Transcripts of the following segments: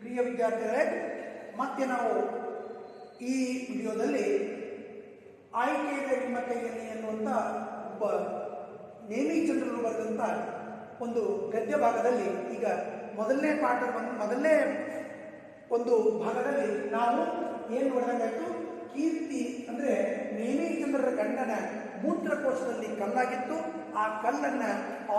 ಪ್ರಿಯ ವಿದ್ಯಾರ್ಥಿಗಳೇ, ಮತ್ತೆ ನಾವು ಈ ವಿಡಿಯೋದಲ್ಲಿ ಆಯ್ಕೆ ಇದೆ ನಿಮ್ಮ ಕೈಯಲ್ಲಿ ಎನ್ನುವಂಥ ಒಬ್ಬ ನೇಮಿಚಂದ್ರರು ಬರೆದಂಥ ಒಂದು ಗದ್ಯ ಭಾಗದಲ್ಲಿ ಈಗ ಮೊದಲನೇ ಪಾಠ ಬಂದು, ಮೊದಲನೇ ಒಂದು ಭಾಗದಲ್ಲಿ ನಾವು ಏನು ನೋಡಿದಂಗಾಯ್ತು? ಕೀರ್ತಿ ಅಂದ್ರೆ ನೇಮಿಚಂದ್ರರ ಗಂಡನ ಮೂತ್ರಕೋಶದಲ್ಲಿ ಕಲ್ಲಾಗಿತ್ತು. ಆ ಕಲ್ಲನ್ನ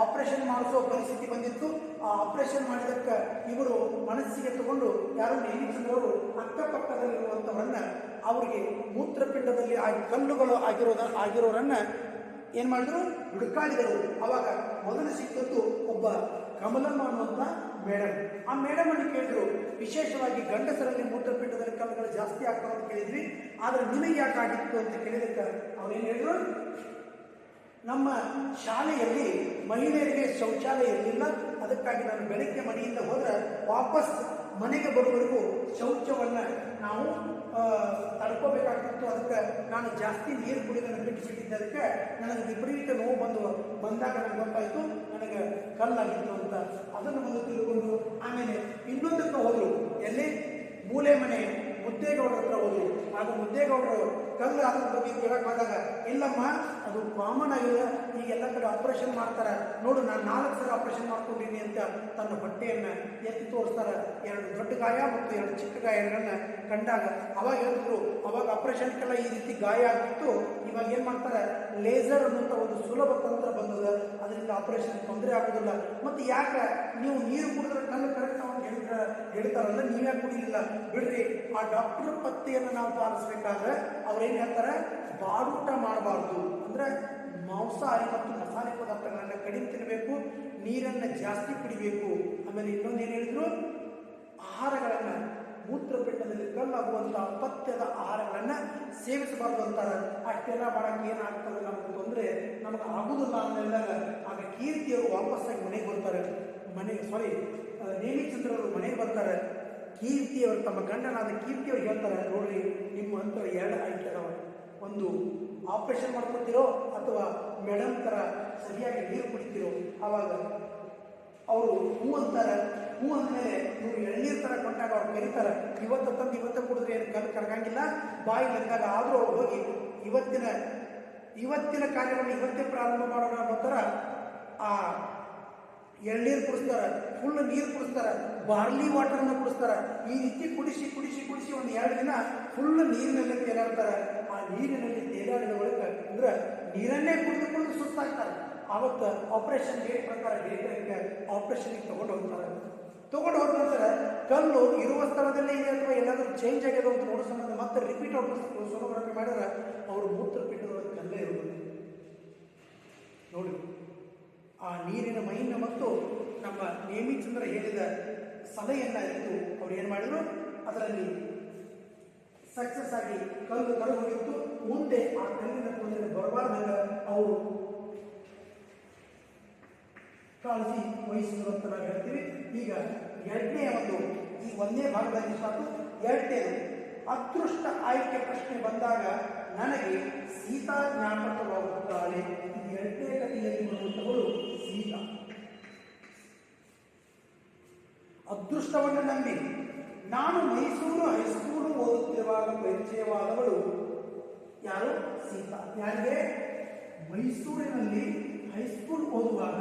ಆಪರೇಷನ್ ಮಾಡಿಸೋ ಪರಿಸ್ಥಿತಿ ಬಂದಿತ್ತು. ಆ ಆಪರೇಷನ್ ಮಾಡಿದಕ್ಕೆ ಇವರು ಮನಸ್ಸಿಗೆ ತಗೊಂಡು ಯಾರು ನೇಮಿಸಿದವರು ಅಕ್ಕಪಕ್ಕದಲ್ಲಿರುವಂಥವರನ್ನ ಅವರಿಗೆ ಮೂತ್ರಪಿಂಡದಲ್ಲಿ ಆ ಕಲ್ಲುಗಳು ಆಗಿರೋದ, ಆಗಿರೋರನ್ನ ಏನ್ ಮಾಡಿದ್ರು? ಹುಡುಕಾಡಿದರು. ಅವಾಗ ಮೊದಲು ಸಿಕ್ಕದ್ದು ಒಬ್ಬ ಕಮಲಮ್ಮ ಅನ್ನುವಂಥ ಮೇಡಮ್. ಆ ಮೇಡಮ್ ಅನ್ನು ಕೇಳಿದ್ರು. ವಿಶೇಷವಾಗಿ ಗಂಡಸರಲ್ಲಿ ಮೂತ್ರಪಿಂಡದಲ್ಲಿ ಕಲ್ಲುಗಳು ಜಾಸ್ತಿ ಆಗ್ತಾವ ಅಂತ ಕೇಳಿದ್ವಿ. ಆದ್ರೆ ನಿಮಗೆ ಯಾಕೆ ಆಗಿತ್ತು ಅಂತ ಕೇಳಿದಕ್ಕೆ ಅವ್ರೇನು ಹೇಳಿದ್ರು? ನಮ್ಮ ಶಾಲೆಯಲ್ಲಿ ಮಹಿಳೆಯರಿಗೆ ಶೌಚಾಲಯ ಇರಲಿಲ್ಲ. ಅದಕ್ಕಾಗಿ ನಾನು ಬೆಳಗ್ಗೆ ಮನೆಯಿಂದ ಹೋದ್ರೆ ವಾಪಸ್ ಮನೆಗೆ ಬರುವವರೆಗೂ ಶೌಚವನ್ನ ನಾವು ತಡ್ಕೋಬೇಕಾಗ್ತಿತ್ತು. ಅದಕ್ಕೆ ನಾನು ಜಾಸ್ತಿ ನೀರು ಕುಡಿಯೋದನ್ನು ಬಿಟ್ಟು ಬಿಟ್ಟಿದ್ದೆ. ಅದಕ್ಕೆ ನನಗೆ ವಿಪರೀತ ನೋವು ಬಂದು, ಬಂದಾಗ ನನಗೆ ಗೊತ್ತಾಯಿತು, ನನಗೆ ಕಲ್ಲಾಗಿತ್ತು ಅಂತ. ಅದನ್ನು ಬಂದು ತಿಳ್ಕೊಂಡು ಆಮೇಲೆ ಇನ್ನೊಂದಕ್ಕೆ ಹೋದ್ರು. ಎಲ್ಲಿ? ಮೂಲೆ ಮನೆ ಮುದ್ದೇಗೌಡರ ಹತ್ರ ಹೋದ್ರು. ಹಾಗೂ ಮುದ್ದೇಗೌಡರು ಕಲ್ಲು ಅದ್ರ ಬಗ್ಗೆ ಕೇಳಕ್ ಹೋದಾಗ, ಇಲ್ಲಮ್ಮ, ಅದು ಕಾಮನ್ ಆಗಿದೆ. ಈಗ ಎಲ್ಲ ಕಡೆ ಆಪರೇಷನ್ ಮಾಡ್ತಾರೆ. ನೋಡು, ನಾನು ನಾಲ್ಕು ಸಲ ಆಪರೇಷನ್ ಮಾಡ್ಕೊಂಡಿದ್ದೀನಿ ಅಂತ ತನ್ನ ಹೊಟ್ಟೆಯನ್ನು ಎತ್ತಿ ತೋರಿಸ್ತಾರೆ. ಎರಡು ದೊಡ್ಡ ಗಾಯ ಮತ್ತು ಎರಡು ಚಿಕ್ಕ ಗಾಯಗಳನ್ನು ಕಂಡಾಗ ಅವಾಗ ಹೇಳಿದ್ರು, ಅವಾಗ ಆಪ್ರೇಷನ್ಗೆಲ್ಲ ಈ ರೀತಿ ಗಾಯ ಆಗಿತ್ತು ಇವಾಗ ಏನು ಮಾಡ್ತಾರೆ? ಲೇಸರ್ ಅನ್ನುವಂಥ ಒಂದು ಸುಲಭ ತಂತ್ರ ಬಂದದ. ಅದರಿಂದ ಆಪರೇಷನ್ ತೊಂದರೆ ಆಗೋದಿಲ್ಲ. ಮತ್ತು ಯಾಕೆ? ನೀವು ನೀರು ಕುಡಿದ್ರೆ ಕಣ್ಣು ಕರೆಕ್ಟ್ ಅಂತ ಹೇಳಿದ್ರೆ ಹೇಳ್ತಾರಲ್ಲ, ನೀವೇ ಕುಡಿಲಿಲ್ಲ? ಬಿಡ್ರಿ, ಆ ಡಾಕ್ಟರ್ ಪತ್ತೆಯನ್ನು ನಾವು ಪಾಲಿಸ್ಬೇಕಾದ್ರೆ ಏನು ಹೇಳ್ತಾರೆ? ಬಾಡೂಟ ಮಾಡಬಾರ್ದು. ಅಂದ್ರೆ ಮಾಂಸಾಹಾರಿ ಮತ್ತು ಮಸಾಲೆ ಪದಾರ್ಥಗಳನ್ನು ಕಡಿಮೆ ತಿನ್ನಬೇಕು ನೀರನ್ನು ಜಾಸ್ತಿ ಕುಡಿಬೇಕು. ಆಮೇಲೆ ಇನ್ನೊಂದು ಏನು ಹೇಳಿದ್ರು? ಆಹಾರಗಳನ್ನು ಮೂತ್ರಪಿಂಡದಲ್ಲಿ ಕಲ್ಲಾಗುವಂಥ ಪಥ್ಯದ ಆಹಾರಗಳನ್ನು ಸೇವಿಸಬಾರ್ದು ಅಂತಾರೆ. ಅಷ್ಟೆಲ್ಲ ಮಾಡೋಕ್ಕೆ ಏನಾಗ್ತದೆ ನಮಗೆ ತೊಂದರೆ, ನಮಗೆ ಆಗುದಿಲ್ಲ ಅಂದಾಗ ಆಗ ಕೀರ್ತಿಯವರು ವಾಪಸ್ಸಾಗಿ ಮನೆಗೆ ಬರ್ತಾರೆ. ಮನೆಗೆ ಸಾರಿ ನೇಮಿಚಂದ್ರವರು ಮನೆಗೆ ಬರ್ತಾರೆ. ಕೀರ್ತಿಯವರು ತಮ್ಮ ಗಂಡನಾದ ಕೀರ್ತಿಯವರು ಹೇಳ್ತಾರೆ, ನೋಡ್ರಿ, ನಿಮ್ಮ ಅಂತ ಎರಡು ಆಯ್ಕೆ ಒಂದು, ಆಪರೇಷನ್ ಮಾಡ್ಕೊತೀರೋ ಅಥವಾ ಮೇಡಮ್ ಥರ ಸರಿಯಾಗಿ ನೀರು ಕುಡಿತೀರೋ ಆವಾಗ ಅವರು ಹೂ ಅಂತಾರೆ. ಹೂ ಅಂದಮೇಲೆ ನೀವು ಎಳ್ನೀರು ಥರ ಕೊಟ್ಟಾಗ ಅವ್ರು ಕರೀತಾರೆ. ಇವತ್ತು ತಂದು ಇವತ್ತು ಕುಡಿದ್ರೆ ಏನು ಕಲ್ ಕರಗಂಗಿಲ್ಲ? ಬಾಯಿ ಲೆಕ್ಕಾಗ ಆದರೂ ಅವ್ರು ಹೋಗಿ ಇವತ್ತಿನ ಇವತ್ತಿನ ಕಾರ್ಯವನ್ನು ಇವತ್ತೇ ಪ್ರಾರಂಭ ಮಾಡೋಣ ಅನ್ನೋ ಥರ ಆ ಎಳ್ನೀರು ಕುಡಿಸ್ತಾರೆ. ಫುಲ್ ನೀರು ಕುಡಿಸ್ತಾರೆ. ಬಾರ್ಲಿ ವಾಟರ್ನ ಕುಡಿಸ್ತಾರೆ. ಈ ರೀತಿ ಕುಡಿಸಿ ಕುಡಿಸಿ ಕುಡಿಸಿ ಒಂದು ಎರಡು ದಿನ ಫುಲ್ ನೀರಿನಲ್ಲಿ ತೇಲಾಡ್ತಾರೆ. ಆ ನೀರಿನಲ್ಲಿ ತೇಲಾಡಿದ ಬಳಿಕ ಅಂದ್ರೆ ನೀರನ್ನೇ ಕುಡಿದು ಕುಡಿದು ಸುಸ್ತಾಗ್ತಾರೆ ಆವತ್ತು ಆಪರೇಷನ್ ಡೇಟ್ ಪ್ರಕಾರ ಡೇಟ್ ಆಪರೇಷನ್ಗೆ ತಗೊಂಡು ಹೋಗ್ತಾರೆ. ತಗೊಂಡು ಹೋದ ನಂತರ ಕಲ್ಲು ಇರುವ ಸ್ಥಳದಲ್ಲೇ ಇದೆ ಅಥವಾ ಏನಾದರೂ ಚೇಂಜ್ ಆಗ್ಯದ ಅಂತ ನೋಡೋ ಸಂಬಂಧ ಮತ್ತೆ ರಿಪೀಟ್ ಸೋನೋಗ್ರಫಿ ಮಾಡಿದ್ರೆ ಅವರು ಮೂತ್ರಪಿಂಡದೊಳಗೆ ಕಲ್ಲೇ ಇರುವುದು. ನೋಡಿ, ಆ ನೀರಿನ ಮೈನ ಮತ್ತು ನಮ್ಮ ನೇಮಿಚಂದ್ರ ಹೇಳಿದ ಸಲಹೆಯನ್ನ ಇತ್ತು ಅವ್ರು ಏನು ಮಾಡಿದ್ರು? ಅದರಲ್ಲಿ ಸಕ್ಸಸ್ ಆಗಿ ಕಲ್ಲು ಕರು ಹೋಗಿತ್ತು ಮುಂದೆ ಆ ಕಲ್ಲಿನ ತೊಂದರೆ ಬರಬಾರ್ದಾಗ ಅವರು ಕಾಳಜಿ ವಹಿಸಿದ್ರು ಅಂತ ನಾವು ಹೇಳ್ತೀವಿ. ಈಗ ಎರಡನೇ ಒಂದು, ಈ ಒಂದೇ ಭಾಗದಲ್ಲಿ ಸಾಕು. ಎರಡನೇ ಅದೃಷ್ಟ ಆಯ್ಕೆ ಪ್ರಶ್ನೆ ಬಂದಾಗ ನನಗೆ ಸೀತಾ ಜ್ಞಾಪಕವಾಗುತ್ತಾಳೆ. ಈ ಎರಡನೇ ಕಥೆಯಲ್ಲಿ ಬರುವಂಥವಳು ಸೀತಾ. ಅದೃಷ್ಟವನ್ನು ನಂಬಿ, ನಾನು ಮೈಸೂರು ಹೈಸ್ಕೂಲು ಓದುತ್ತಿರುವಾಗ ಪರಿಚಯವಾದವಳು ಯಾರು? ಸೀತಾ. ಯಾರಿಗೆ? ಮೈಸೂರಿನಲ್ಲಿ ಹೈಸ್ಕೂಲ್ ಓದುವಾಗ.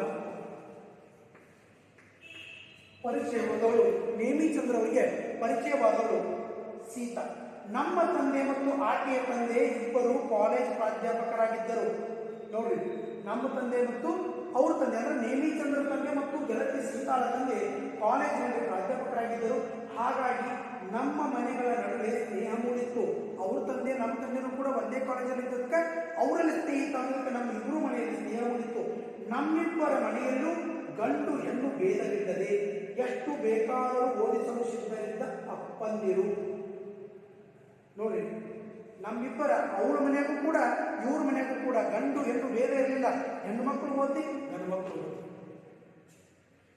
ಪರಿಚಯವಾದವಳು ನೇಮಿಚಂದ್ರ ಅವರಿಗೆ ಪರಿಚಯವಾದವಳು ಸೀತಾ. ನಮ್ಮ ತಂದೆ ಮತ್ತು ಆಕೆಯ ತಂದೆ ಇಬ್ಬರು ಕಾಲೇಜ್ ಪ್ರಾಧ್ಯಾಪಕರಾಗಿದ್ದರು. ನೋಡ್ರಿ, ನಮ್ಮ ತಂದೆ ಮತ್ತು ಅವ್ರ ತಂದೆ, ಅಂದ್ರೆ ನೇಮಿಚಂದ್ರ ತಂದೆ ಮತ್ತು ಗೆಳತಿ ಸೀತಾಳ ತಂದೆ ಕಾಲೇಜಿನಲ್ಲಿ ಪ್ರಾಧ್ಯಾಪಕರಾಗಿದ್ದರು. ಹಾಗಾಗಿ ನಮ್ಮ ಮನೆಗಳ ನಡುವೆ ಸ್ನೇಹ ಮೂಡಿತ್ತು. ಅವ್ರ ತಂದೆ ನಮ್ಮ ತಂದೆನೂ ಕೂಡ ಒಂದೇ ಕಾಲೇಜಲ್ಲಿ ಇದ್ದದಕ್ಕೆ ಅವರಲ್ಲಿ ಸ್ನೇಹಿತ ಅನ್ನೋದಕ್ಕೆ ನಮ್ಮ ಇಬ್ಬರು ಮನೆಯಲ್ಲಿ ಸ್ನೇಹ ಹೊಂದಿತ್ತು ನಮ್ಮಿಬ್ಬರ ಮನೆಯಲ್ಲೂ ಗಂಡು ಹೆಣ್ಣು ಭೇದವಿಲ್ಲದೆ ಎಷ್ಟು ಬೇಕಾದರೂ ಓದಿಸಲು ಸಿದ್ಧರಿದ್ದ ಅಪ್ಪಂದಿರು. ನೋಡಿ ನಮ್ಮಿಬ್ಬರ ಅವ್ರ ಮನೆಗೂ ಕೂಡ, ಇವ್ರ ಮನೆಗೂ ಕೂಡ ಗಂಡು ಹೆಣ್ಣು ಬೇರೆ ಇರಲಿಲ್ಲ. ಹೆಣ್ಣು ಮಕ್ಕಳು ಓದಿ, ಗಂಡು ಮಕ್ಕಳು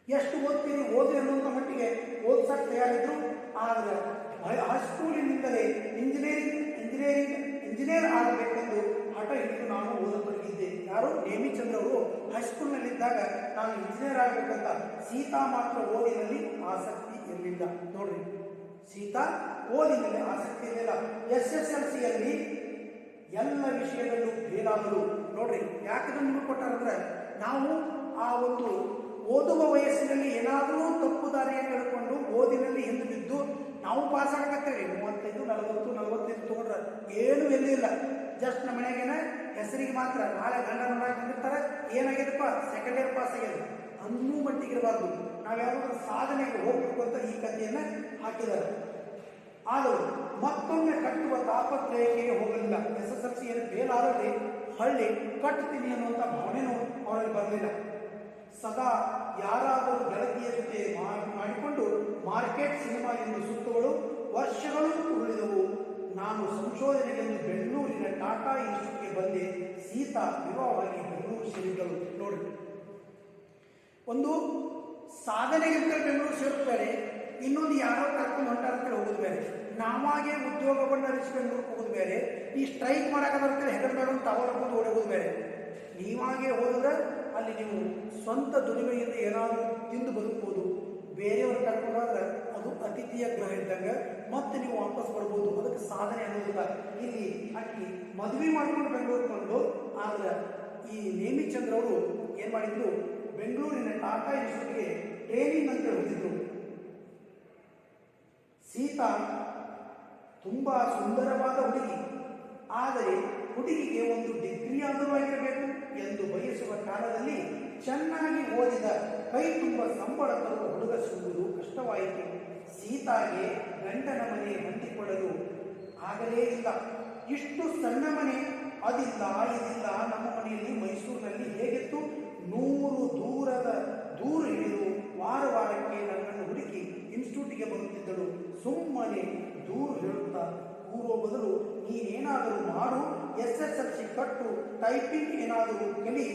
ಎಷ್ಟು ಓದ್ತೀರಿ? ಓದಿ ಅನ್ನುವಂಥ ಮಟ್ಟಿಗೆ ಓದ್ಸಕ್ಕೆ ತಯಾರಿದ್ರು. ಆದರೆ ಹೈಸ್ಕೂಲಿನಿಂದಲೇ ಇಂಜಿನಿಯರಿಂಗ್ ಇಂಜಿನಿಯರಿಂಗ್ ಇಂಜಿನಿಯರ್ ಆಗಬೇಕೆಂದು ಹಠ ಹಿಡಿದು ನಾನು ಓದತೊಡಗಿದ್ದೆ ಯಾರು? ನೇಮಿಚಂದ್ರ ಅವರು. ಹೈಸ್ಕೂಲ್ನಲ್ಲಿದ್ದಾಗ ನಾನು ಇಂಜಿನಿಯರ್ ಆಗಬೇಕಂತ ಸೀತಾ ಮಾತ್ರ ಓದಿನಲ್ಲಿ ಆಸಕ್ತಿ ಇರಲಿಲ್ಲ. ನೋಡ್ರಿ. ಸೀತಾ ಓದಿನಲ್ಲಿ ಆಸಕ್ತಿ ಇರಲಿಲ್ಲ. ಎಸ್ ಎಸ್ ಎಲ್ ಸಿಯಲ್ಲಿ ಎಲ್ಲ ವಿಷಯದಲ್ಲೂ ಫೇಲಾದರು ನೋಡ್ರಿ, ಯಾಕೆ ನಮ್ಗೆ ಕೊಟ್ಟಾರಂದ್ರೆ ನಾವು ಆ ಒಂದು ಓದುವ ವಯಸ್ಸಿನಲ್ಲಿ ಏನಾದರೂ ತಪ್ಪು ದಾರಿಯನ್ನು ಕಳ್ಕೊಂಡು ಓದಿನಲ್ಲಿ ಹಿಂದೆ ಬಿದ್ದು ನಾವು ಪಾಸ್ ಆಗಕತ್ತೇವೆ ಮೂವತ್ತೈದು, ನಲವತ್ತು, ನಲವತ್ತೈದು ತಗೊಂಡ್ರೆ ಏನು ಎಲ್ಲಿಲ್ಲ ಜಸ್ಟ್ ನಮ್ಮ ಮನೆಗೇನ ಹೆಸರಿಗೆ ಮಾತ್ರ ನಾಳೆ ಗಂಡ ನೋಡಕ್ಕೆ ಬಂದಿರ್ತಾರೆ. ಏನಾಗಿದೆಪ್ಪ? ಸೆಕೆಂಡ್ ಇಯರ್ ಪಾಸ್ ಆಗಿದೆ. ಅನ್ನೂ ಮಟ್ಟಿಗಿರಬಾರ್ದು. ನಾವು ಸಾಧನೆಗೆ ಹೋಗ್ಬೇಕು ಅಂತ ಈ ಕಥೆಯನ್ನು ಹಾಕಿದ್ದಾರೆ. ಆದರೂ ಮತ್ತೊಮ್ಮೆ ಕಟ್ಟುವ ತಾಪತ್ರಯಕ್ಕೆ ಹೋಗಲಿಲ್ಲ. S S L C fail ಆದರೆ ಹಳ್ಳಿ ಕಟ್ಟುತ್ತೀನಿ ಅನ್ನುವಂಥ ಭಾವನೆನೂ ಅವರಲ್ಲಿ ಬರಲಿಲ್ಲ ಸದಾ ಯಾರಾದರೂ ಗೆಳತಿಯ ಜೊತೆ ಮಾ- ಮಾಡಿಕೊಂಡು ಮಾರ್ಕೆಟ್ ಸಿನಿಮಾ ಎಂದು ಸುತ್ತುಗಳು ವರ್ಷಗಳು ಉಳಿದವು ನಾನು ಸಂಶೋಧನೆಗೆಂದು ಬೆಂಗಳೂರಿನ ಟಾಟಾ ಇನ್ಸ್ಟಿಟ್ಯೂಟ್ಗೆ ಬಂದೆ. ಸೀತಾ ವಿವಾಹವಾಗಿ ಬೆಂಗಳೂರು ಸೇರಿದಳು ನೋಡಿ. ಒಂದು ಸಾಧನೆಗಿಂತ ಬೆಂಗಳೂರು ಸೇರುತ್ತಾರೆ. ಇನ್ನೊಂದು ಯಾರೋ ಕರ್ಕೊಂಡು ಹೊಂಟಾರಂತ ಹೋಗೋದು ಬೇರೆ. ನಾವಾಗೆ ಉದ್ಯೋಗವನ್ನು ಬೆಂಗಳೂರಿಗೆ ಹೋಗೋದು ಬೇರೆ. ಈ ಸ್ಟ್ರೈಕ್ ಮಾಡಕ್ಕೆ ಬರ್ತಾರೆ ಬೇಡ ಅಂತ ಅವರ ಬಂದು ಓಡೋಗೋದು ಬೇರೆ. ನೀವಾಗೆ ಹೋದ್ರೆ ಅಲ್ಲಿ ನೀವು ಸ್ವಂತ ದುಡಿಮೆಯಿಂದ ಏನಾದರೂ ತಿಂದು ಬದುಕ್ಬೋದು. ಬೇರೆಯವ್ರ ಕರ್ಕೊಂಡಾದ್ರೆ ಅದು ಅತಿಥಿಯ ಗ್ರಹ ಇದ್ದಂಗೆ ಮತ್ತೆ ನೀವು ವಾಪಸ್ ಬರ್ಬೋದು. ಅದಕ್ಕೆ ಸಾಧನೆ ಅನ್ನೋದಿಲ್ಲ ಇಲ್ಲಿ. ಅಕ್ಕಿ ಮದುವೆ ಮಾಡ್ಕೊಂಡು ಬೆಂಗಳೂರಿಗೆ ಬಂದು ಆದ್ರೆ ಈ ನೇಮಿಚಂದ್ರ ಅವರು ಏನು ಮಾಡಿದ್ರು? ಬೆಂಗಳೂರಿನ ಟಾಟಾ ಇನ್ಸ್ಟಿಟ್ಯೂಟ್ಗೆ ಟ್ರೈನಿಂಗ್ ಅಂತ ಹೋಗಿದ್ರು ಸೀತಾ ತುಂಬಾ ಸುಂದರವಾದ ಹುಡುಗಿ. ಆದರೆ ಹುಡುಗಿಗೆ ಒಂದು ಡಿಗ್ರಿ ಆದರೂ ಆಗಿರಬೇಕು ಎಂದು ಬಯಸುವ ಕಾಲದಲ್ಲಿ ಚೆನ್ನಾಗಿ ಓದಿದ ಕೈ ತುಂಬ ಸಂಬಳ ತರುವ ಹುಡುಗ ಸಿಗುವುದು ಕಷ್ಟವಾಯಿತು. ಸೀತಾಗೆ ಗಂಡನ ಮನೆ ಹೊಂದಿಕೊಳ್ಳಲು ಆಗಲೇ ಇಲ್ಲ. ಇಷ್ಟು ಸಣ್ಣ ಮನೆ, ಅದಿಲ್ಲ, ಇದಿಲ್ಲ, ನಮ್ಮ ಮನೆಯಲ್ಲಿ ಮೈಸೂರಿನಲ್ಲಿ ಹೇಗಿತ್ತು? ನೂರು ದೂರದ ದೂರ ಹಿಡಿದು ವಾರ ವಾರಕ್ಕೆ ನನ್ನನ್ನು ಹುಡುಕಿ ಇನ್ಸ್ಟಿಟ್ಯೂಟಿಗೆ ಬರುತ್ತಿದ್ದಳು. ಸುಮ್ಮನೆ ದೂರು ಹೇಳುತ್ತಾ ಕೂರುವ ಬದಲು ನೀನೇನಾದರೂ ಮಾಡು, ಎಸ್ ಎಸ್ ಎಲ್ ಸಿ ಕಟ್ಟು ಟೈಪಿಂಗ್ ಏನಾದರೂ ಕಲಿ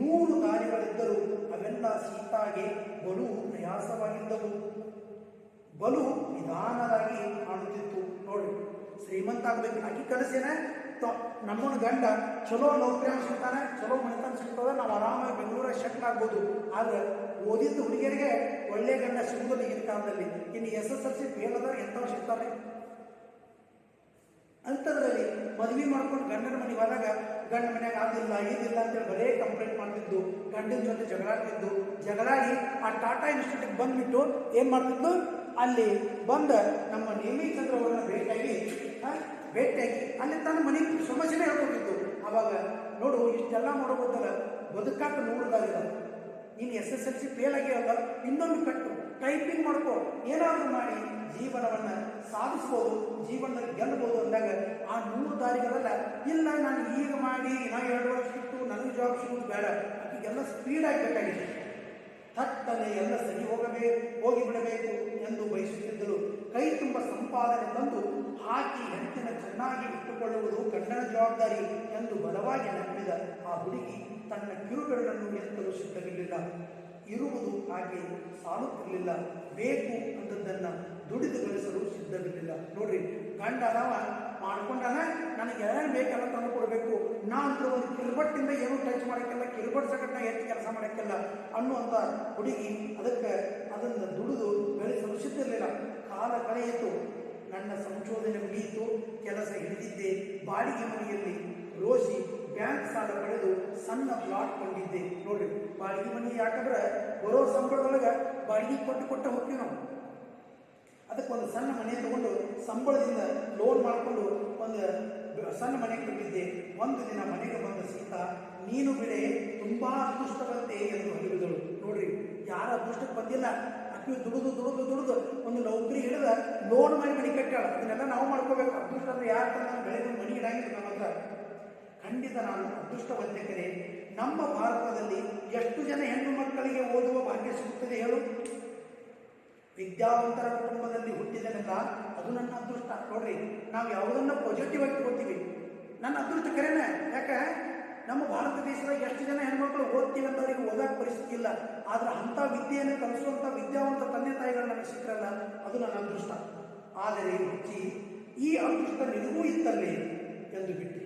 ನೂರು ದಾರಿಗಳಿದ್ದರೂ ಅವೆಲ್ಲ ಸೀತಾಗೆ ಬಲು ಪ್ರಯಾಸವಾಗಿದ್ದವು. ಬಲು ನಿಧಾನವಾಗಿ ಕಾಣುತ್ತಿತ್ತು ನೋಡಿ, ಶ್ರೀಮಂತ ಆಗ್ಬೇಕು. ಆಕಿ ಕನಸೇನೆ? ನಮ್ಮನ ಗಂಡ ಚಲೋ ನೌಕರಿ ಸಿಗ್ತಾನೆ ಚಲೋ ಮನೆತನ ಸಿಗ್ತದೆ ನಾವು ಆರಾಮಾಗಿ ಬೆಂಗಳೂರಾಗ ಶೆಟ್ಲ್ ಆಗ್ಬೋದು. ಆದ್ರೆ ಓದಿದ್ದ ಹುಡುಗಿಯರಿಗೆ ಒಳ್ಳೆ ಗಂಡ ಸಿಗುವುದಿಲ್ಲ ಈಗಿನ ಕಾಲದಲ್ಲಿ. ಇನ್ನು S S L C fail ಅದ ಎಂಥವ್ರು ಸಿಗ್ತಾರೆ ಅಂಥದ್ರಲ್ಲಿ ಮದುವೆ ಮಾಡ್ಕೊಂಡು ಗಂಡನ ಮನೆಗೆ ಹೋದಾಗ ಗಂಡ ಮನೆಯಾಗ ಆಗಿಲ್ಲ ಇದಿಲ್ಲ ಅಂತೇಳಿ ಬರೇ ಕಂಪ್ಲೇಂಟ್ ಮಾಡ್ತಿದ್ದು ಗಂಡನ ಜೊತೆ ಜಗಳಾಡ್ತಿದ್ದು ಜಗಳಾಡಿ ಆ ಟಾಟಾ ಇನ್ಸ್ಟಿಟ್ಯೂಟ್ಗೆ ಬಂದ್ಬಿಟ್ಟು ಏನು ಮಾಡ್ತಿದ್ದು ಅಲ್ಲಿ ಬಂದ ನಮ್ಮ ನೇಮಿಚಂದ್ರ ಅವರನ್ನ ಭೇಟಿಯಾಗಿ ಭೇಟಿಯಾಗಿ ಅಲ್ಲಿ ತನ್ನ ಮನೆ ಸಮಸ್ಯೆನೇ ಹೇಳ್ಕೊಟ್ಟಿದ್ದು. ಅವಾಗ ನೋಡು, ಇಷ್ಟೆಲ್ಲ ಮಾಡೋಬೋದಲ್ಲ ಬದುಕಾಕ ನೋಡೋದಾಗಿಲ್ಲ. ನೀನು S S L C fail ಆಗಿರಲ್ಲ ಇನ್ನೊಂದು ಕಟ್ಟು. ಟೈಪಿಂಗ್ ಮಾಡ್ಕೋ. ಏನಾದರೂ ಮಾಡಿ ಜೀವನವನ್ನು ಸಾಧಿಸ್ಬೋದು, ಜೀವನದಲ್ಲಿ ಗೆಲ್ಲಬಹುದು ಅಂದಾಗ ಆ ನೂರು ದಾರಿಗಳಲ್ಲ. ಇಲ್ಲ, ನಾನು ಈಗ ಮಾಡಿ, ನಾ ಎರಡು ವರ್ಷ ಇಟ್ಟು ನನಗೆ ಜಾಬ್ ಸಿಗೋದು ಬೇಡ. ಎಲ್ಲ ಸ್ಪೀಡ್ ಆಗಬೇಕಾಗಿದೆ ತಟ್ಟನೆ ಎಲ್ಲ ಸರಿ ಹೋಗಬೇಕು ಹೋಗಿ ಬಿಡಬೇಕು ಎಂದು ಬಯಸುತ್ತಿದ್ದರು. ಕೈ ತುಂಬ ಸಂಪಾದನೆ ತಂದು ಹಾಕಿ ಹೆಂಡತಿನ ಚೆನ್ನಾಗಿ ಇಟ್ಟುಕೊಳ್ಳುವುದು ಗಂಡನ ಜವಾಬ್ದಾರಿ ಎಂದು ಬಲವಾಗಿ ನಂಬಿದ ಆ ಹುಡುಗಿ ತನ್ನ ಕಿರುಗಳನ್ನು ಎತ್ತಲು ಸಿದ್ಧವಿರಲಿಲ್ಲ. ಇರುವುದು ಹಾಗೆ ಸಾಲುತ್ತಿರಲಿಲ್ಲ. ಬೇಕು ಅಂತದ್ದನ್ನು ದುಡಿದು ಗಳಿಸಲು ಸಿದ್ಧವಿರಲಿಲ್ಲ. ನೋಡ್ರಿ, ಗಂಡ ಅದಾವ ಮಾಡ್ಕೊಂಡಾನ ನನಗೆ ಏನೇನು ಬೇಕೆಲ್ಲ ತಂದು ಕೊಡಬೇಕು. ನಾನು ಒಂದು ಕಿಲ್ಬಟ್ಟಿಂದ ಏನು ಟಚ್ ಮಾಡೋಕ್ಕಿಲ್ಲ ಕಿಲ್ಬಟ್ ಸಗಟ್ನ ಹೆಚ್ಚು ಕೆಲಸ ಮಾಡೋಕ್ಕಿಲ್ಲ ಅನ್ನುವಂಥ ಹುಡುಗಿ ಅದಕ್ಕೆ ಅದನ್ನು ದುಡಿದು ಬೆಳೆ ಸುರಕ್ಷಿತಿರಲಿಲ್ಲ ಕಾಲ ಕಳೆಯಿತು, ನನ್ನ ಸಂಶೋಧನೆ ಮುಗಿಯಿತು, ಕೆಲಸ ಹಿಡಿದಿದ್ದೆ, ಬಾಡಿಗೆ ಮನೆಯಲ್ಲಿ ರೋಸಿ ಬ್ಯಾಂಕ್ ಸಾಲ ಪಡೆದು ಸಣ್ಣ ಪ್ಲಾಟ್ ಕೊಂಡಿದ್ದೆ. ನೋಡ್ರಿ, ಬಾಡಿಗೆ ಮನೆ ಯಾಕಂದ್ರೆ ಬರೋ ಸಂಬಳದೊಳಗೆ ಬಾಡಿಗೆ ಕೊಟ್ಟು ಕೊಟ್ಟ ಹೋಗ್ತೀವಿ ನಾವು. ಅದಕ್ಕೆ ಒಂದು ಸಣ್ಣ ಮನೆ ತಗೊಂಡು ಸಂಬಳದಿಂದ ಲೋನ್ ಮಾಡಿಕೊಂಡು ಒಂದು ಸಣ್ಣ ಮನೆ ಕಟ್ಟಿದ್ದೆ. ಒಂದು ದಿನ ಮನೆಗೆ ಬಂದ ಸೀತಾ, ನೀನು ಬಿಡೆ, ತುಂಬಾ ಅದೃಷ್ಟವಂತೆ ಎಂದು ಹೇಳಿದಳು. ನೋಡ್ರಿ, ಯಾರ ಅದೃಷ್ಟಕ್ಕೆ ಬಂದಿಲ್ಲ. ಅಕ್ಕಿ ದುಡಿದು ದುಡಿದು ದುಡಿದು ಒಂದು ನೌಕರಿ ಹಿಡಿದ ಲೋನ್ ಮಾಡಿ ಮನೆ ಕಟ್ಟಾಳ ಅದನ್ನೆಲ್ಲ ನಾವು ಮಾಡ್ಕೋಬೇಕು. ಅದೃಷ್ಟ ಅಂದ್ರೆ ಯಾರು ನಾನು ಬೆಳೆದು ಮನೆ ಇಡಂಗಿಲ್ಲ ನಮ್ಮ ಹತ್ರ. ಖಂಡಿತ ನಾನು ಅದೃಷ್ಟವಂತಕರೇ ನಮ್ಮ ಭಾರತದಲ್ಲಿ ಎಷ್ಟು ಜನ ಹೆಣ್ಣು ಮಕ್ಕಳಿಗೆ ಓದುವ ಭಾಗ್ಯ ಸಿಗುತ್ತದೆ ಹೇಳು? ವಿದ್ಯಾವಂತರ ಕುಟುಂಬದಲ್ಲಿ ಹುಟ್ಟಿದನಲ್ಲ, ಅದು ನನ್ನ ಅದೃಷ್ಟ. ನೋಡ್ರಿ, ನಾವು ಯಾವುದನ್ನು ಪಾಸಿಟಿವ್ ಆಗಿ ತಗೋತೀವಿ ನನ್ನ ಅದೃಷ್ಟ ಕರೆನೇ, ಯಾಕೆ? ನಮ್ಮ ಭಾರತ ದೇಶದಾಗ ಎಷ್ಟು ಜನ ಹೆಣ್ಮಕ್ಳು ಓದ್ತೀವಿ ಅಂತ ಅವ್ರಿಗೆ ಓದಕ್ಕೆ ಪರಿಸ್ಥಿತಿ ಇಲ್ಲ. ಆದ್ರೆ ಅಂಥ ವಿದ್ಯೆಯನ್ನು ಕಲಿಸುವಂಥ ವಿದ್ಯಾವಂತ ತಂದೆ ತಾಯಿಗಳು ನನಗೆ ಸಿಕ್ಕರಲ್ಲ ಅದು ನನ್ನ ಅದೃಷ್ಟ. ಆದರೆ ಹುಚ್ಚಿ, ಈ ಅದೃಷ್ಟ ನಿನಗೂ ಇತ್ತಲ್ಲೇ ಎಂದು ಬಿಟ್ಟು.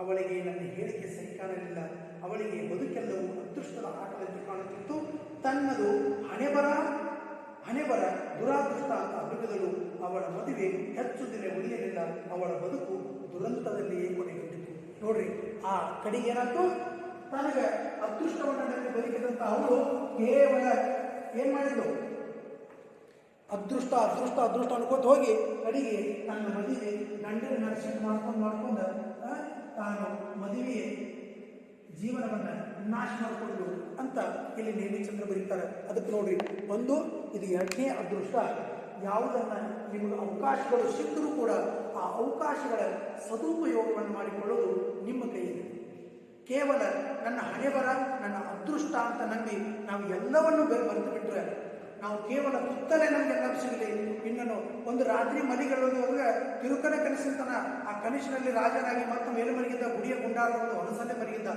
ಅವಳಿಗೆ ನನ್ನ ಹೇಳಿಕೆ ಸರಿ ಕಾಣಲಿಲ್ಲ. ಅವಳಿಗೆ ಬದುಕೆಲ್ಲವೂ ಅದೃಷ್ಟದ ಆಟದಂತೆ ಕಾಣುತ್ತಿತ್ತು. ತನ್ನದು ಹಣೆಬರ ಹಣೆ ಬರ ದುರಾದೃಷ್ಟ ಅಂತ ಅಭಿಗದಳು ಅವಳ ಮದುವೆ ಹೆಚ್ಚು ದಿನ ಉಳಿಯಲಿಲ್ಲ. ಅವಳ ಬದುಕು ದುರಂತದಲ್ಲಿಯೇ ಕೊನೆಗೊಂಡಿತು. ನೋಡ್ರಿ, ಆ ಕಡೆಗೆ ಏನಾಯ್ತು? ತನಗೆ ಅದೃಷ್ಟವನ್ನು ನನಗೆ ಬದುಕಿದಂತ ಅವಳು ಕೇವಲ ಏನ್ ಮಾಡಿದ್ಲು? ಅದೃಷ್ಟ ಅದೃಷ್ಟ ಅದೃಷ್ಟ ಅನ್ಕೋತ ಹೋಗಿ ಕಡೆಗೆ ತನ್ನ ಮದುವೆ ಗಂಡನ ನರ್ಸಿಂಗ್ ಮಾಡ್ಕೊಂಡು ಮಾಡ್ಕೊಂಡು ತಾನು ಮದುವೆ ಜೀವನವನ್ನ ನಾಶ ಮಾಡಿಕೊಂಡು ಅಂತ ಇಲ್ಲಿ ನೇಮಿಚಂದ್ರ ಬರೀತಾರೆ. ಅದಕ್ಕೆ ನೋಡ್ರಿ, ಒಂದು ಇದು ಎರಡನೇ ಅದೃಷ್ಟ. ಯಾವುದನ್ನು ನಿಮಗೆ ಅವಕಾಶಗಳು ಸಿಕ್ಕರೂ ಕೂಡ ಆ ಅವಕಾಶಗಳ ಸದುಪಯೋಗವನ್ನು ಮಾಡಿಕೊಳ್ಳೋದು ನಿಮ್ಮ ಕೈಯಲ್ಲಿ. ಕೇವಲ ನನ್ನ ಹಣೆಬರ ನನ್ನ ಅದೃಷ್ಟ ಅಂತ ನಂಬಿ ನಾವು ಎಲ್ಲವನ್ನು ಬೆರ್ ಬರೆದು ಬಿಟ್ಟರೆ ನಾವು ಕೇವಲ ಕುತ್ತಲೆ ನಮಗೆ ಲಭಿಸಲಿ ಇನ್ನನ್ನು ಒಂದು ರಾತ್ರಿ ಮನೆಗಳೊಳಗೆ ತಿರುಕನ ಕನಸಿಂತನ ಆ ಕನಸಿನಲ್ಲಿ ರಾಜನಾಗಿ ಮತ್ತು ಮೇಲೆ ಮರಿಗಿದ್ದ ಗುಡಿಯ ಗುಂಡಾರವನ್ನು ಹೊಲಸಲ್ಲೇ ಮಲಗಿದ್ದ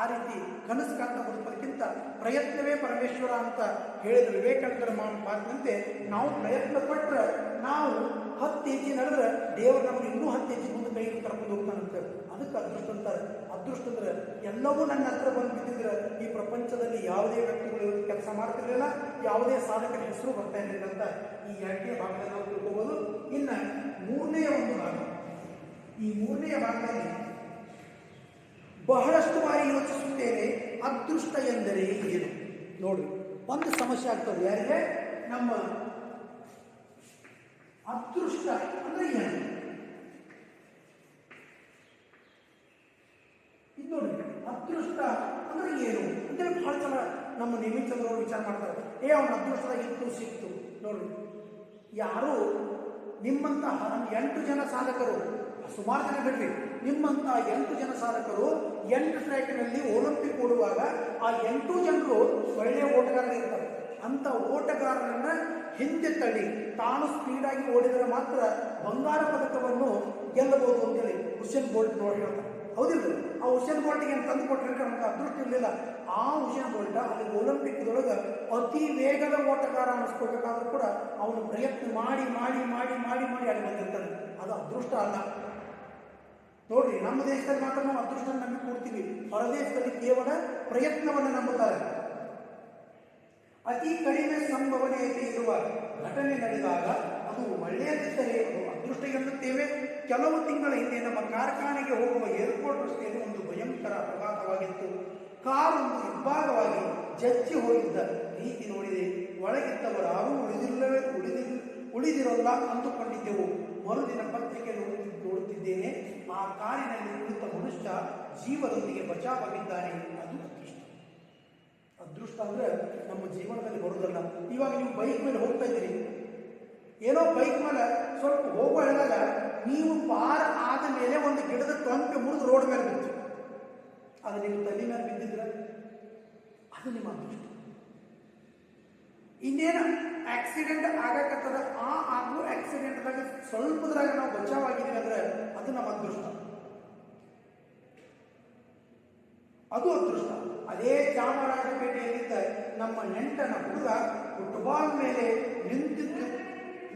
ಆ ರೀತಿ ಕನಸು ಕಾಣ್ತಾ ಪ್ರಯತ್ನವೇ ಪರಮೇಶ್ವರ ಅಂತ ಹೇಳಿದ ವಿವೇಕಾನಂದರ ಮಾತಿನಂತೆ ನಾವು ಪ್ರಯತ್ನ ಪಟ್ಟರೆ ನಾವು ಹತ್ತು ಹೆಜ್ಜೆ ನಡೆದ್ರೆ ದೇವರು ನಮಗೆ ಇನ್ನೂ ಹತ್ತು ಹೆಜ್ಜೆ ಮುಂದೆ ಕೈ ಕರ್ಕೊಂಡು ಹೋಗ್ತಾನಂತೆ. ಅದಕ್ಕೆ ಅದೃಷ್ಟ ಅಂತಾರೆ. ಅದೃಷ್ಟ ಅಂದ್ರೆ ಎಲ್ಲವೂ ನನ್ನ ಹತ್ರ ಬಂದು ಬಿದ್ದಿದ್ರೆ ಈ ಪ್ರಪಂಚದಲ್ಲಿ ಯಾವುದೇ ವ್ಯಕ್ತಿಗಳು ಕೆಲಸ ಮಾಡ್ತಿರಲಿಲ್ಲ, ಯಾವುದೇ ಸಾಧಕರ ಹೆಸರು ಬರ್ತಾ ಇರಲಿಲ್ಲ ಅಂತ ಈ ಎರಡನೇ ಭಾಗದಲ್ಲಿ ನಾವು ತಿಳ್ಕೋಬಹುದು ಇನ್ನು ಮೂರನೇ ಒಂದು ಭಾಗ. ಈ ಮೂರನೇ ಭಾಗದಲ್ಲಿ ಬಹಳಷ್ಟು ಬಾರಿ ಯೋಚಿಸುತ್ತೇನೆ. ಅದೃಷ್ಟ ಎಂದರೆ ಏನು? ನೋಡಿ ಒಂದು ಸಮಸ್ಯೆ ಆಗ್ತದೆ. ಯಾರಿಗೆ? ನಮ್ಮ ಅದೃಷ್ಟ ಅಂದ್ರೆ ಏನು? ಇದು ನೋಡಿ ಅದೃಷ್ಟ ಅಂದ್ರೆ ಏನು? ಅಂದ್ರೆ ಬಹಳ ಜನ ನಮ್ಮ ನಿಮಿತ್ತದವರು ವಿಚಾರ ಮಾಡ್ತಾರೆ. ಏ, ಅವನ ಅದೃಷ್ಟದಾಗ ಇತ್ತು, ಸಿಕ್ತು. ನೋಡಿ ಯಾರು ನಿಮ್ಮಂತಹ ಎಂಟು ಜನ ಸಾಧಕರು, ಸುಮಾರು ಜನ ಬಿಡ್ರಿ. ನಿಮ್ಮಂತ ಎಂಟು ಜನ ಸಾಧಕರು ಎಂಟು ಟ್ರ್ಯಾಕ್ನಲ್ಲಿ ಒಲಿಂಪಿಕ್ ಓಡುವಾಗ ಆ ಎಂಟು ಜನರು ಒಳ್ಳೆಯ ಓಟಗಾರರು ಇರ್ತಾರೆ. ಅಂತ ಓಟಗಾರರನ್ನ ಹಿಂದೆ ತಳ್ಳಿ, ತಾನು ಸ್ಪೀಡಾಗಿ ಓಡಿದರೆ ಮಾತ್ರ ಬಂಗಾರ ಪದಕವನ್ನು ಗೆಲ್ಲಬಹುದು ಅಂತೇಳಿ ಹುಸೇನ್ ಬೋಲ್ಟ್ ನೋಡಿ ಹೇಳ್ತಾರೆ. ಹೌದಿಲ್ಲ ಆ ಹುಸೇನ್ ಬೋಲ್ಟ್ಗೆ ಏನು ತಂದು ಕೊಟ್ಟಿರ್ತಾರೆ ಅಂತ ಅದೃಷ್ಟ ಇರಲಿಲ್ಲ. ಆ ಹುಸೇನ್ ಬೋಲ್ಟ್ ಅಲ್ಲಿ ಒಲಿಂಪಿಕ್ದೊಳಗೆ ಅತಿ ವೇಗದ ಓಟಗಾರ ಅನ್ನಿಸ್ಕೊಳ್ಬೇಕಾದ್ರೂ ಕೂಡ ಅವನು ಪ್ರಯತ್ನ ಮಾಡಿ ಮಾಡಿ ಮಾಡಿ ಮಾಡಿ ಮಾಡಿ ಅಲ್ಲಿ ಬಂದಿರ್ತಾನೆ. ಅದು ಅದೃಷ್ಟ ಅಲ್ಲ. ನೋಡ್ರಿ ನಮ್ಮ ದೇಶದಲ್ಲಿ ಮಾತ್ರ ನಾವು ಅದೃಷ್ಟ ನಂಬಿ ಕೊಡ್ತೀವಿ. ಹೊರದೇಶದಲ್ಲಿ ಕೇವಲ ಪ್ರಯತ್ನವನ್ನು ನಂಬುತ್ತಾರೆ. ಅತಿ ಕಡಿಮೆ ಸಂಭವನೆಯಲ್ಲಿ ಇರುವ ಘಟನೆ ನಡೆದಾಗ ಅದು ಒಳ್ಳೆಯದಿದ್ದರೆ ಅದು ಅದೃಷ್ಟ ಎನ್ನುತ್ತೇವೆ. ಕೆಲವು ತಿಂಗಳ ಹಿಂದೆ ನಮ್ಮ ಕಾರ್ಖಾನೆಗೆ ಹೋಗುವ ಏರ್ಪೋರ್ಟ್ ರಸ್ತೆಯಲ್ಲಿ ಒಂದು ಭಯಂಕರ ಅಪಘಾತವಾಗಿತ್ತು. ಕಾರೊಂದು ಇಬ್ಬಾಗವಾಗಿ ಜಜ್ಜಿ ಹೋಗಿದ್ದ ರೀತಿ ನೋಡಿದೆ. ಒಳಗಿದ್ದವರು ಯಾರೂ ಉಳಿದಿಲ್ಲವೇ ಉಳಿದಿಲ್ಲ ಉಳಿದಿರಲ್ಲ ಅಂದುಕೊಂಡಿದ್ದೆವು. ಮರುದಿನ ಪತ್ರಿಕೆ ಆ ಕಾರಿನಲ್ಲಿ ಕುಳಿತ ಮನುಷ್ಯ ಜೀವದೊಂದಿಗೆ ಬಚಾವಾಗಿದ್ದಾನೆ ಅದು ಅದೃಷ್ಟ. ಅದೃಷ್ಟ ಅಂದ್ರೆ ನಮ್ಮ ಜೀವನದಲ್ಲಿ ಬರೋದಲ್ಲ ಇವಾಗ ನೀವು ಬೈಕ್ ಮೇಲೆ ಹೋಗ್ತಾ ಇದ್ದೀರಿ. ಏನೋ ಬೈಕ್ ಮೇಲೆ ಸ್ವಲ್ಪ ಹೋಗೋ ಹೇಳಿದಾಗ ನೀವು ಪಾರ್ ಆದ ಮೇಲೆ ಒಂದು ಗಿಡದ ತಂಪೆ ಮುರಿದು ರೋಡ್ ಮೇಲೆ ಬಿತ್ತು ಅದು ನಿಮ್ಮ ತಲೆ ಮೇಲೆ ಬಿದ್ದಿದ್ರೆ ಅದು ನಿಮ್ಮ ಅದೃಷ್ಟ. ಇನ್ನೇನು ಆಕ್ಸಿಡೆಂಟ್ ಆಗಕತ್ತದ, ಆ ಆಗೋ ಆಕ್ಸಿಡೆಂಟ್ದಾಗ ಸ್ವಲ್ಪದ್ರಾಗ ನಾವು ಬಚಾವಾಗಿದ್ದೀವಿ ಅಂದ್ರೆ ಅದು ನಮ್ಮ ಅದೃಷ್ಟ. ಅದು ಅದೃಷ್ಟ. ಅದೇ ಚಾಮರಾಜಪೇಟೆಯಲ್ಲಿದ್ದ ನಮ್ಮ ನೆಂಟನ ಹುಡುಗ ಫುಟ್ಬಾಲ್ ಮೇಲೆ ನಿಂತಿದ್ದು,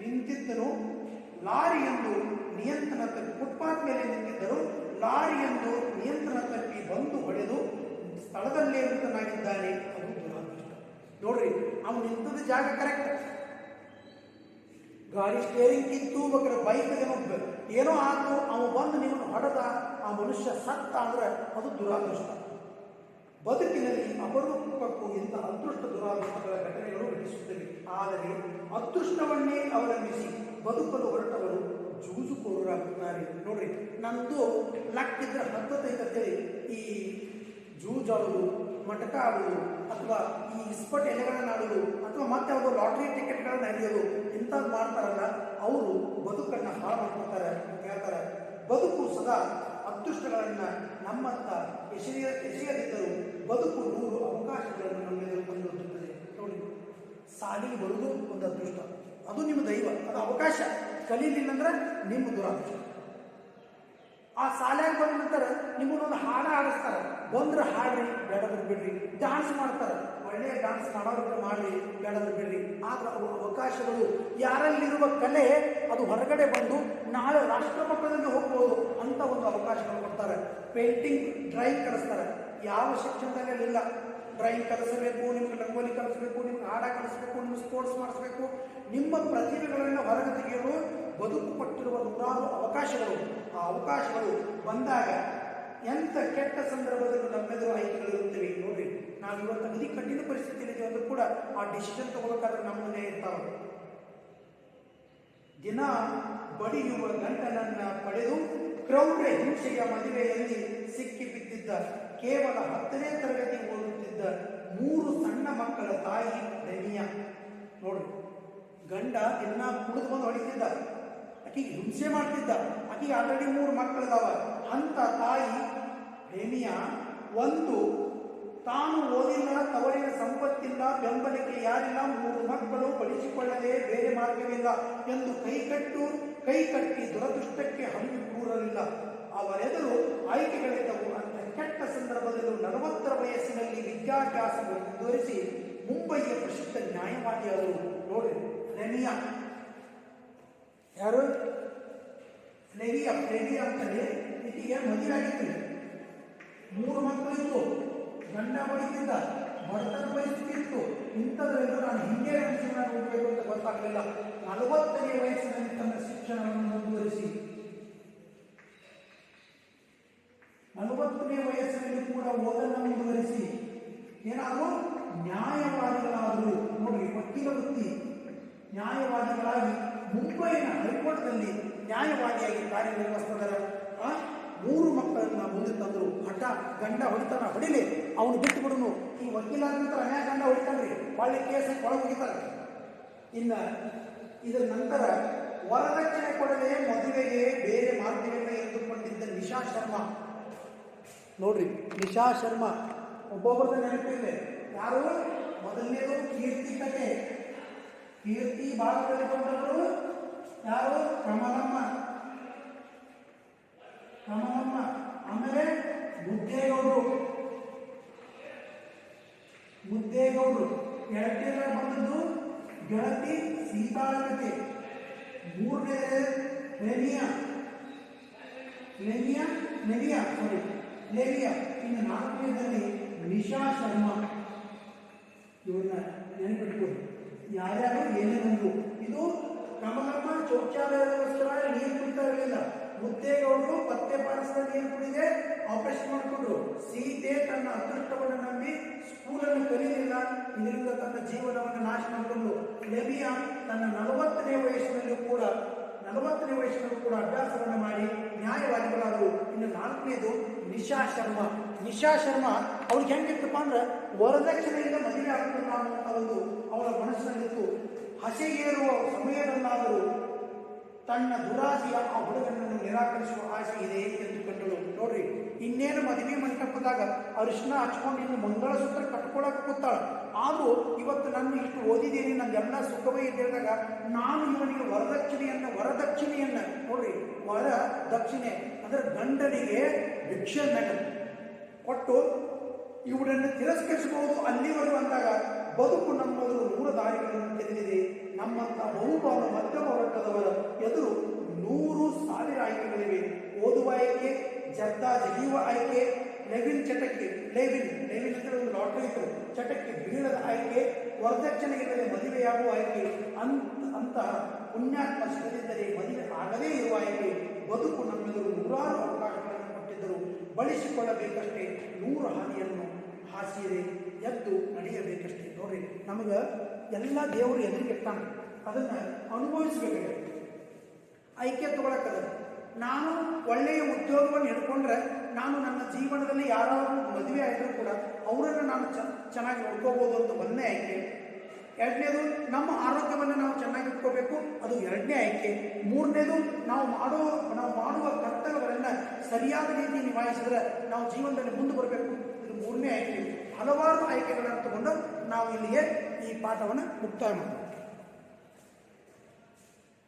ನಿಂತಿದ್ದನು. ಲಾರಿಯೊಂದು ನಿಯಂತ್ರಣ ತಪ್ಪಿ ಫುಟ್ಪಾತ್ ಮೇಲೆ ನಿಂತಿದ್ದರು. ಲಾರಿಯೊಂದು ನಿಯಂತ್ರಣ ತಪ್ಪಿ ಬಂದು ಹೊಡೆದು ಸ್ಥಳದಲ್ಲೇ ಮೃತನಾಗಿದ್ದಾನೆ. ನೋಡ್ರಿ, ಅವ್ನು ನಿಂತದ ಜಾಗ ಕರೆಕ್ಟ್ ಗಾಡಿ ಸ್ಟೇರಿಂಗ್ ಇತ್ತು ಬೇಕಾದ್ರೆ ಬೈಕ್ ಏನೋ ಏನೋ ಆತು ಅವ ಬಂದು ನಿಮ್ಮನ್ನು ಹೊಡೆದ ಆ ಮನುಷ್ಯ ಸತ್ತ ಅಂದ್ರೆ ಅದು ದುರಾದೃಷ್ಟ. ಬದುಕಿನಲ್ಲಿ ಅಪರೂಪಕ್ಕೂ ಇಂಥ ಅದೃಷ್ಟ ದುರಾದೃಷ್ಟಗಳ ಘಟನೆಗಳು ಘಟಿಸುತ್ತವೆ ಆದರೆ ಅದೃಷ್ಟವನ್ನೇ ಅವಲಂಬಿಸಿ ಬದುಕಲು ಹೊರಟವರು ಜೂಜುಕೋರರಾಗುತ್ತಾರೆ. ನೋಡ್ರಿ, ನಂದು ಲಕ್ಕಿದ್ರೆ ಹತ್ತೈದು ಅಂತೇಳಿ ಈ ಜೂಜಾಡುವುದು ಮಟಕ ಆಡುವುದು ಅಥವಾ ಈ ಇಸ್ಪಟ್ ಎಲೆಗಳನ್ನು ಆಡುವುದು ಅಥವಾ ಮತ್ತೆ ಯಾವುದೋ ಲಾಟ್ರಿ ಟಿಕೆಟ್ಗಳನ್ನ ಹಿಡಿಯೋದು ಇಂಥದ್ದು ಮಾಡ್ತಾರಲ್ಲ, ಅವರು ಬದುಕನ್ನು ಹಾಳು ಮಾಡ್ಕೊತಾರೆ ಹೇಳ್ತಾರೆ. ಬದುಕು ಸದಾ ಅದೃಷ್ಟಗಳನ್ನ ನಮ್ಮತ್ತ ಎಸೆಯ, ಎಸೆಯದಿದ್ದರೂ ಬದುಕು ನೂರು ಅವಕಾಶಗಳನ್ನು ನಮಗೆ ಮೇಲೆ ತಂದಿರುತ್ತದೆ ನೋಡಿ, ಸಾಲಿಗೆ ಬರುವುದು ಒಂದು ಅದೃಷ್ಟ. ಅದು ನಿಮ್ಮ ದೈವ, ಅದು ಅವಕಾಶ. ಕಲೀಲಿಲ್ಲ ಅಂದ್ರೆ ನಿಮ್ಮ ದುರಾದೃಷ್ಟ. ಆ ಶಾಲೆಗೆ ಬಂದ ನಂತರ ನಿಮ್ಮನ್ನೊಂದು ಹಾಡ ಆಡಿಸ್ತಾರೆ. ಬಂದ್ರೆ ಹಾಡ್ರಿ, ಬೇಡದ್ರೆ ಬಿಡ್ರಿ. ಡಾನ್ಸ್ ಮಾಡ್ತಾರೆ. ಒಳ್ಳೆಯ ಡಾನ್ಸ್ ಮಾಡೋದ್ರ ಮಾಡ್ರಿ, ಬೇಡದ್ರೆ ಬಿಡ್ರಿ. ಆದ್ರೆ ಅವು ಅವಕಾಶಗಳು ಯಾರಲ್ಲಿರುವ ಕಲೆ, ಅದು ಹೊರಗಡೆ ಬಂದು ನಾಳೆ ರಾಷ್ಟ್ರ ಮಟ್ಟದಲ್ಲಿ ಹೋಗ್ಬೋದು ಅಂತ ಒಂದು ಅವಕಾಶಗಳು ಕೊಡ್ತಾರೆ. ಪೇಂಟಿಂಗ್ ಡ್ರಾಯಿಂಗ್ ಕಲಿಸ್ತಾರೆ ಯಾವ ಶಿಕ್ಷಣದಲ್ಲಿ ಇಲ್ಲ. ಡ್ರಾಯಿಂಗ್ ಕಲಿಸಬೇಕು, ನಿಮ್ಗೆ ರಂಗೋಲಿ ಕಲಿಸಬೇಕು, ನಿಮ್ಗೆ ಹಾಡ ಕಲಿಸಬೇಕು, ನಿಮ್ಗೆ ಸ್ಪೋರ್ಟ್ಸ್ ಮಾಡಿಸ್ಬೇಕು. ನಿಮ್ಮ ಪ್ರತಿಭೆಗಳನ್ನು ಹೊರಗೆ ತೆಗೆಯಲು ಬದುಕು ಕೊಟ್ಟಿರುವ ನೂರಾರು ಅವಕಾಶಗಳು. ಆ ಅವಕಾಶಗಳು ಬಂದಾಗ ಎಂಥ ಕೆಟ್ಟ ಸಂದರ್ಭದಲ್ಲೂ ನಮ್ಮೆದುರು ಆಯ್ಕೆಗಳಿರುತ್ತವೆ ನೋಡ್ರಿ. ನಾವು ಇವತ್ತು ಬದಿ ಕಠಿಣ ಪರಿಸ್ಥಿತಿಯಲ್ಲಿ ಅಂದ್ರೂ ಕೂಡ ಆ ಡಿಸಿಷನ್ ತಗೋಬೇಕಾದ್ರೆ ನಮ್ಮನ್ನೇ ಇರ್ತಾವ ದಿನ ಬಡಿಯುವ ಗಂಡನನ್ನ ಪಡೆದು ಕ್ರೌರ್ಯ ಹಿಂಸೆಯ ಮದುವೆಯಲ್ಲಿ ಸಿಕ್ಕಿ ಬಿದ್ದಿದ್ದ, ಕೇವಲ ಹತ್ತನೇ ತರಗತಿ ಓದುತ್ತಿದ್ದ ಮೂರು ಸಣ್ಣ ಮಕ್ಕಳ ತಾಯಿ ರಮಿಯ ನೋಡ್ರಿ, ಗಂಡ ಎಲ್ಲ ಕುಡಿದು ಬಂದು ಹೊಡಿತಿದ್ದ ಆಕಿಗೆ ಹಿಂಸೆ ಮಾಡ್ತಿದ್ದ. ಆಕಿಗೆ ಆಲ್ರೆಡಿ ಮೂರು ಮಕ್ಕಳಿದಾವ. ಅಂತ ತಾಯಿ ಪ್ರೇಮಿಯ ಒಂದು, ತಾನು ಓದಿಲ್ಲ ತವರಿನ ಸಂಪತ್ತಿಲ್ಲ, ಬೆಂಬಲಿಕೆ ಯಾರಿಲ್ಲ, ಮೂರು ಮಕ್ಕಳು ಬಳಸಿಕೊಳ್ಳದೆ ಬೇರೆ ಮಾರ್ಗವಿಲ್ಲ ಎಂದು ಕೈಕಟ್ಟು ಕೈ ಕಟ್ಟಿ ದುರದೃಷ್ಟಕ್ಕೆ ಹರಿದು ಕೂರಲಿಲ್ಲ. ಅವರೆದುರು ಆಯ್ಕೆಗಳಿದ್ದವು ಅಂತ ಕೆಟ್ಟ ಸಂದರ್ಭದಲ್ಲೂ ನಲವತ್ತರ ವಯಸ್ಸಿನಲ್ಲಿ ವಿದ್ಯಾಭ್ಯಾಸವನ್ನು ಮುಂದುವರಿಸಿ ಮುಂಬಯಿಯ ಪ್ರಸಿದ್ಧ ನ್ಯಾಯವಾದಿಯಾದರು. ನೋಡಿ ರೆಮಿಯಾ ಯಾರು? ಪ್ರೇಮಿಯ ಪ್ರೇಮಿಯ ಅಂತಲೇ ಈಕೆಗೆ ಮದುವೆ ಆಗಿತ್ತು ಮೂರು ಮಕ್ಕಳಿತ್ತು ಗಂಡ ಬಳಿತಿದ್ದ ಬಡತನ ಪರಿಸ್ಥಿತಿ ಇತ್ತು. ಇಂಥದ್ರಿಂದ ನಾನು ಹಿಂಗೆ ಜೀವನ ಹೋಗಬೇಕು ಅಂತ ಗೊತ್ತಾಗಲಿಲ್ಲ. ನಲವತ್ತನೇ ವಯಸ್ಸಿನಲ್ಲಿ ತನ್ನ ಶಿಕ್ಷಣವನ್ನು ಮುಂದುವರಿಸಿ. ನಲವತ್ತನೇ ವಯಸ್ಸಿನಲ್ಲಿ ಕೂಡ ಓದನ್ನು ಮುಂದುವರಿಸಿ. ಏನಾದರೂ ನ್ಯಾಯವಾದಿಗಳಾದರು, ನೋಡಿ, ವಕೀಲ ವೃತ್ತಿ, ನ್ಯಾಯವಾದಿಗಳಾಗಿ ಮುಂಬೈನ ಹೈಕೋರ್ಟ್ನಲ್ಲಿ ನ್ಯಾಯವಾದಿಯಾಗಿ ಕಾರ್ಯನಿರ್ವಹಿಸ್ತಿದ್ದಾರೆ ಆ ಮೂರು ಮಕ್ಕಳನ್ನ ಮುಂದೆ ತಂದರು. ಹಠ, ಗಂಡ ಹೊಡಿತಾನ, ಹೊಡಿಲಿ. ಅವನು ಬಿಟ್ಟು ಬಿಡುನು. ಈ ವಕೀಲ ನಂತರ ಅನ್ಯಾಯ ಗಂಡ ಹೊಡಿತಾನ್ರಿ. ಒಳ್ಳೆ ಕೇಸ್ ಒಳಗೆ ಹೋಗಿತಾರೆ ಇನ್ನ ಇದರ ನಂತರ ವರದಕ್ಷಿಣೆ ಕೊಡದೆ ಮದುವೆಗೆ ಬೇರೆ ಮಾರ್ಗವಿಲ್ಲ ಎಂದುಕೊಂಡಿದ್ದ ನಿಶಾ ಶರ್ಮಾ. ನೋಡ್ರಿ, ನಿಶಾ ಶರ್ಮಾ ಒಬ್ಬೊಬ್ಬರದ ನೆನಪಿದೆ ಯಾರು? ಮೊದಲನೇದು ಕೀರ್ತಿ ಕತೆ. ಕೀರ್ತಿ ಭಾಗದಲ್ಲಿ ಯಾರು? ಕಮಲಮ್ಮ ಕಮಲಮ್ಮ ಆಮೇಲೆ ಮುದ್ದೇಗೌಡರು. ಮುದ್ದೇಗೌಡರು. ಎರಡನೇ ಬಂದದ್ದು ಗೆಳತಿ ಸೀತಾಳಕತೆ ಮೂರನೇ ಲೆನಿಯಾ ಲೆನಿಯಾ ನೆನಿಯ ಸಾರಿ ಲೆನಿಯಾ ಇನ್ನು ನಾಲ್ಕನೇದಲ್ಲಿ ನಿಶಾ ಶರ್ಮಾ. ಇವನ್ನ ನೆನಪಿಟ್ಕೊಳ್ಳಿ. ಯಾರ್ಯಾರು ಏನೇನಂದ್ರು ಇದು ಕಮಲಮ್ಮ ಶೌಚಾಲಯಗೋಸ್ಕರ ನೀರು ಕುಡಿತಾ ಇರಲಿಲ್ಲ. ಮುದ್ದೇಗೌಡರು ಪತ್ತೆ ನೀರು ಕುಡಿದೆ? ಆಪರೇಷನ್ ಮಾಡಿಕೊಂಡ್ರು ಸೀತೆ ತನ್ನ ಅದೃಷ್ಟವನ್ನು ನಂಬಿ ಸ್ಕೂಲನ್ನು ಕಲಿಯಲಿಲ್ಲ ಇದರಿಂದ ತನ್ನ ಜೀವನವನ್ನು ನಾಶ ಮಾಡಿಕೊಂಡು ಲೆಬಿಯಾ ತನ್ನ ನಲವತ್ತನೇ ವಯಸ್ಸಿನಲ್ಲೂ ಕೂಡ, ನಲವತ್ತನೇ ವಯಸ್ಸಿನಲ್ಲೂ ಕೂಡ ಅಭ್ಯಾಸವನ್ನು ಮಾಡಿ ನ್ಯಾಯವಾದಿಗಳಾದರು. ಇನ್ನು ನಾಲ್ಕನೇದು ನಿಶಾ ಶರ್ಮಾ. ನಿಶಾ ಶರ್ಮಾ ಅವ್ರಿಗೆ ಹೆಂಗಿತ್ತಪ್ಪ ಅಂದ್ರೆ ವರದಕ್ಷಿಣೆಯಿಂದ ಮದುವೆ ಆಗ್ಬೇಕು ಅನ್ನುವಂಥ ಒಂದು ಅವರ ಮನಸ್ಸಿನಲ್ಲಿತ್ತು. ಹಸೆಗೇರುವ ಸಮಯದಲ್ಲಾದರೂ ತನ್ನ ದುರಾಸೆಯ ಆ ಹುಡುಗನನ್ನು ನಿರಾಕರಿಸುವ ಆಸೆ ಇದೆ ಎಂದು ಕಂಡಳು ನೋಡ್ರಿ, ಇನ್ನೇನು ಮದುವೆ ಮಂಟಪದಾಗ ಅರಿಶಿನ ಹಚ್ಕೊಂಡು ಇನ್ನು ಮಂಗಳಸೂತ್ರ ಕಟ್ಕೊಳಕ್ಕೆ ಕೂತಾಳ. ಆದರೂ ಇವತ್ತು ನನ್ನ ಇಷ್ಟು ಓದಿದ್ದೀನಿ ಎಲ್ಲ ಸುಖವೇ ಇದ್ದಾಗ ನಾನು ಇವನಿಗೆ ವರದಕ್ಷಿಣೆಯನ್ನ ವರದಕ್ಷಿಣೆಯನ್ನ, ನೋಡ್ರಿ ವರ ದಕ್ಷಿಣೆ ಅಂದ್ರೆ ಗಂಡನಿಗೆ ಭಿಕ್ಷೆಯನ್ನ ಕೊಟ್ಟು ಇವುಗಳನ್ನು ತಿರಸ್ಕರಿಸಬಹುದು ಅಲ್ಲಿವರು ಅಂದಾಗ ಬದುಕು ನಮ್ಮದು ನೂರ ದಾರಿಗಳನ್ನು ತೆರೆದಿದೆ ನಮ್ಮಂಥ ಬಹುಪಾಲು ಮಧ್ಯಮ ವರ್ಗದವರ ಎದುರು ನೂರು ಸಾವಿರ ಆಯ್ಕೆಗಳಿವೆ. ಓದುವ ಆಯ್ಕೆ ಜರ್ದಾ ಜಗಿಯುವ ಆಯ್ಕೆ, ಲೆವಿನ್ ಚಟಕ್ಕೆ, ಲೆವಿನ್ ಲೆವಿನ್ ಅಂದರೆ ಒಂದು ಲಾಟ್ರಿ ಇತ್ತು. ಚಟಕ್ಕೆ ಬೀಳದ ಆಯ್ಕೆ ವರದಕ್ಷಿಣೆ ಇಲ್ಲದೆ ಮದುವೆಯಾಗುವ ಆಯ್ಕೆ, ಅಂತ, ಅಂತಹ ಪುಣ್ಯಾತ್ಮ ಸಿಗದಿದ್ದರೆ ಮದುವೆ ಆಗದೇ ಇರುವ ಆಯ್ಕೆ, ಬದುಕು ನಮ್ಮೆದುರು ನೂರಾರು ಅವಕಾಶಗಳನ್ನು ಕೊಟ್ಟಿದ್ದರು. ಬಳಸಿಕೊಳ್ಳಬೇಕಷ್ಟೇ ನೂರು ಹಾನಿಯನ್ನು ಹಾಸಿದೆ. ನಮಗೆ ಎಲ್ಲ ದೇವರು ಎದುರಿಗೆ ಇರ್ತಾನೆ. ಅದನ್ನು ಅನುಭವಿಸಬೇಕಾಗಿದೆ ಐಕ್ಯ ತಗೊಳಕ್ಕದ. ನಾನು ಒಳ್ಳೆಯ ಉದ್ಯೋಗವನ್ನು ಹಿಡ್ಕೊಂಡ್ರೆ ನಾನು ನನ್ನ ಜೀವನದಲ್ಲಿ ಯಾರಾದರೂ ಮದುವೆ ಆದರೂ ಕೂಡ ಅವರನ್ನು ನಾನು ಚೆನ್ನಾಗಿ ನೋಡ್ಕೋಬೋದು ಅಂತ ಒಂದನೇ ಆಯ್ಕೆ. ಎರಡನೇದು ನಮ್ಮ ಆರೋಗ್ಯವನ್ನು ನಾವು ಚೆನ್ನಾಗಿ ಇಟ್ಕೋಬೇಕು. ಅದು ಎರಡನೇ ಆಯ್ಕೆ. ಮೂರನೇದು ನಾವು ಮಾಡೋ, ನಾವು ಮಾಡುವ ಕರ್ತವ್ಯಗಳನ್ನು ಸರಿಯಾದ ರೀತಿ ನಿಭಾಯಿಸಿದ್ರೆ ನಾವು ಜೀವನದಲ್ಲಿ ಮುಂದೆ ಬರಬೇಕು. ಇದು ಮೂರನೇ ಆಯ್ಕೆ. ಹಲವಾರು ಆಯ್ಕೆಗಳನ್ನು ತಗೊಂಡು ನಾವು ಇಲ್ಲಿಗೆ ಈ ಪಾಠವನ್ನು ಮುಕ್ತಾಯ ಮಾಡ್ತೀವಿ.